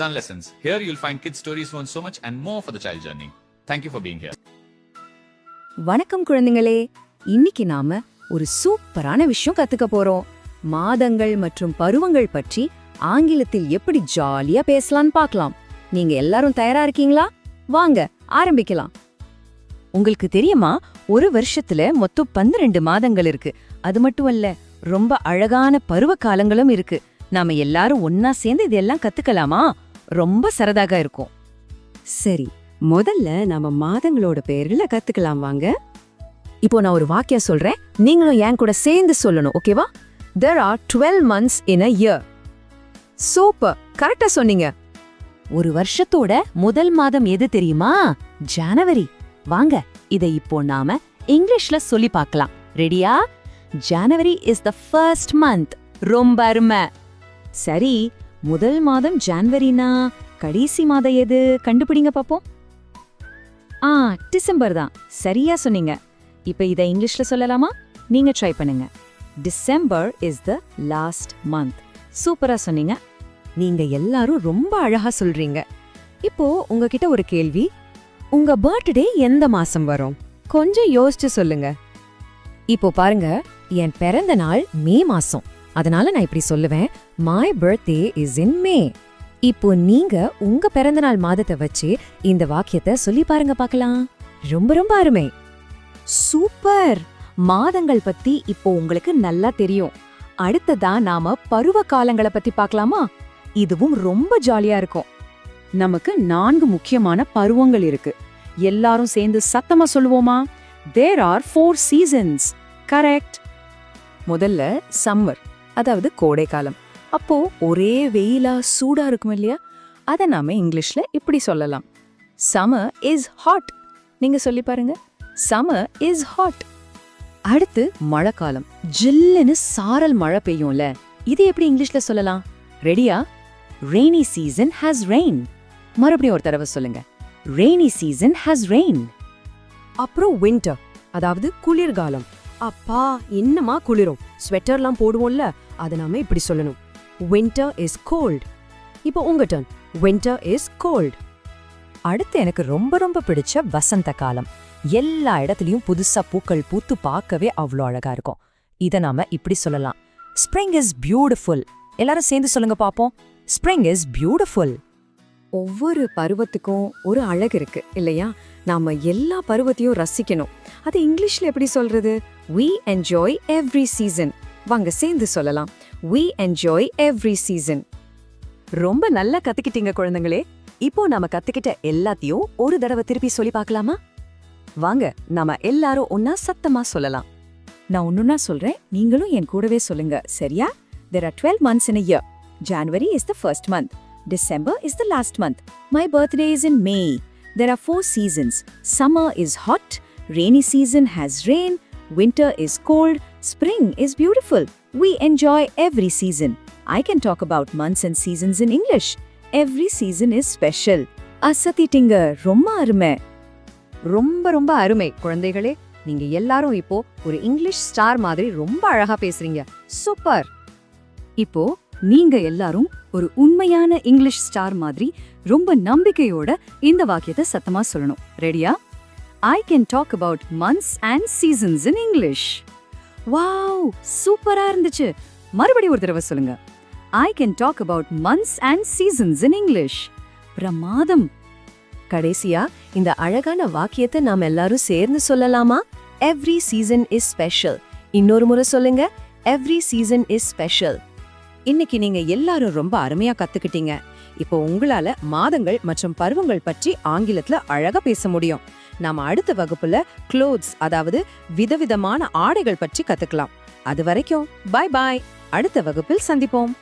and lessons. Here you'll find kids stories on so much and more for the child journey. Thank you for being here. வணக்கம் குழந்தைங்களே. இன்னைக்கு நாம ஒரு சூப்பரான விஷயம் கத்துக்க போறோம். மாதங்கள் மற்றும் பருவங்கள் பற்றி ஆங்கிலத்தில் எப்படி ஜாலியா பேசலாம்னு பார்க்கலாம். நீங்க எல்லாரும் தயாரா இருக்கீங்களா? வாங்க ஆரம்பிக்கலாம். உங்களுக்கு தெரியுமா? ஒரு வருஷத்துல மொத்தம் பன்னிரண்டு மாதங்கள் இருக்கு. அது மட்டும் அல்ல ரொம்ப அழகான பருவ காலங்களும் இருக்கு. நாம எல்லாரும் ஒன்னா சேர்ந்து இதெல்லாம் கத்துக்கலாமா? ரொம்ப சரதாக இருக்கும். சரி முதல்ல நம்ம மாதங்களோட பேர்ல கத்துக்கலாம் வாங்க. இப்போ நான் ஒரு வாக்கியம் சொல்றேன். நீங்களும் என் கூட சேர்ந்து சொல்லணும் ஓகேவா? There are twelve months in a year super கரெக்டா சொன்னீங்க. ஒரு வருஷத்தோட முதல் மாதம் எது தெரியுமா? ஜனவரி. வாங்க இதை இப்போ நாம இங்கிலீஷ்ல சொல்லி பார்க்கலாம். ரெடியா January is the first month ரொம்ப அருமை. சரி முதல் மாதம் ஜான்வரினா கடைசி மாதம் எது? கண்டுபிடிங்க பாப்போம். ஆ டிசம்பர் தான். சரியா சொன்னீங்க. இப்போ இதை இங்கிலீஷ்ல சொல்லலாமா? நீங்க ட்ரை பண்ணுங்க. December is the last month சூப்பரா சொன்னீங்க. நீங்க எல்லாரும் ரொம்ப அழகா சொல்றீங்க. இப்போ உங்ககிட்ட ஒரு கேள்வி. உங்க பர்த்டே எந்த மாசம் வரும்? கொஞ்சம் யோசிச்சு சொல்லுங்க. இப்போ பாருங்க என் பிறந்த நாள் மே மாசம். அதனால நான் இப்படி சொல்லுவேன். My birthday is in May இப்போ நீங்க உங்க பிறந்தநாள் மாதத்தை வச்சு இந்த வாக்கியத்தை சொல்லி பாருங்க பார்க்கலாம். ரொம்ப ரொம்ப அருமை. சூப்பர். மாதங்கள் பத்தி இப்போ உங்களுக்கு நல்லா தெரியும். அடுத்ததா நாம பருவ காலங்களை பத்தி பார்க்கலாமா? இதுவும் ரொம்ப ஜாலியா இருக்கும். நமக்கு நான்கு முக்கியமான பருவங்கள் இருக்கு. எல்லாரும் சேர்ந்து சத்தமா சொல்லுவோமா? There are four seasons correct முதல்ல சம்மர் அதாவது கோடை காலம். அப்போ ஒரே வெயிலா சூடா இருக்கும் இல்லையா? அதை நாம இங்கிலீஷ்ல இப்படி சொல்லலாம். சமர் இஸ் ஹாட் நீங்க சொல்லி பாருங்க. சமர் இஸ் ஹாட் அடுத்து மழைக்காலம். ஜில்லுன்னு சாரல் மழை பெய்யும்ல. இது எப்படி இங்கிலீஷ்ல சொல்லலாம்? ரெடியா ரெய்னி சீசன் ஹாஸ் ரெயின் மறுபடியும் ஒரு தடவை சொல்லுங்க. ரெய்னி சீசன் ஹாஸ் ரெயின் அப்புறம் வின்டர் அதாவது குளிர்காலம். அப்பா இன்னமா குளிரும். ஸ்வெட்டர்லாம் போடுவோம்ல அதை நாம இப்படி சொல்லணும். வின்டர் இஸ் கோல்ட் இப்போ உங்க டர்ன் வின்டர் இஸ் கோல்ட் அடுத்து எனக்கு ரொம்ப ரொம்ப பிடிச்ச வசந்த காலம். எல்லா இடத்துலயும் புதுசா பூக்கள் பூத்து பார்க்கவே அவ்வளோ அழகா இருக்கும். இத நாம இப்படி சொல்லலாம். ஸ்ப்ரிங் இஸ் பியூட்டிஃபுல் எல்லாரும் சேர்ந்து சொல்லுங்க பாப்போம் ஸ்ப்ரிங் இஸ் பியூட்டிஃபுல் ஒவ்வொரு பருவத்துக்கும் ஒரு அழகு இருக்கு இல்லையா? நாம எல்லா பருவத்தையும் ரசிக்கணும். அது இங்கிலீஷ்ல எப்படி சொல்றது? We enjoy every season வாங்க சேர்ந்து சொல்லலாம் we enjoy every season ரொம்ப நல்லா கத்துக்கிட்டீங்க குழந்தைங்களே இப்போ நாம கத்துக்கிட்ட எல்லாத்தையும் ஒரு தடவை திருப்பி சொல்லி பார்க்கலாமா வாங்க நாம எல்லாரும் ஒன்னா சத்தமா சொல்லலாம் நான் ஒன்னுன்னா சொல்றேன் நீங்களும் என் கூடவே சொல்லுங்க சரியா there are 12 months in a year january is the first month december is the last month my birthday is in may there are four seasons summer is hot rainy season has rain winter is cold spring is beautiful. We enjoy every season. I can talk about months and seasons in english. Every season is special. அசத்திட்டீங்க ரொம்ப அருமை. ரொம்ப ரொம்ப அருமை. குழந்தைகளே நீங்க எல்லாரும் இப்போ ஒரு இங்கிலீஷ் ஸ்டார் மாதிரி ரொம்ப அழகா பேசுறீங்க. சூப்பர் இப்போ நீங்க எல்லாரும் ஒரு உண்மையான இங்கிலீஷ் ஸ்டார் மாதிரி ரொம்ப நம்பிக்கையோட இந்த வாக்கியத்தை சத்தமா சொல்லணும். ரெடியா I can talk about months and seasons in English wow சூப்பரா இருந்துச்சு. மறுபடியும் ஒரு தடவை சொல்லுங்க. I can talk about months and seasons in English பிரமாதம். கடைசியா இந்த அழகான வாக்கியத்தை நாம் எல்லாரும் சேர்ந்து சொல்லலாமா? எவ்ரி சீசன் இஸ் ஸ்பெஷல் இன்னொரு முறை சொல்லுங்க. எவ்ரி சீசன் இஸ் ஸ்பெஷல் இன்னைக்கு நீங்க எல்லாரும் ரொம்ப அருமையா கத்துக்கிட்டீங்க. இப்போ உங்களால மாதங்கள் மற்றும் பருவங்கள் பற்றி ஆங்கிலத்துல அழகா பேச முடியும். நாம அடுத்த வகுப்புல க்ளோத்ஸ் அதாவது விதவிதமான ஆடைகள் பற்றி கத்துக்கலாம். அது வரைக்கும் பாய் பாய் அடுத்த வகுப்பில் சந்திப்போம்.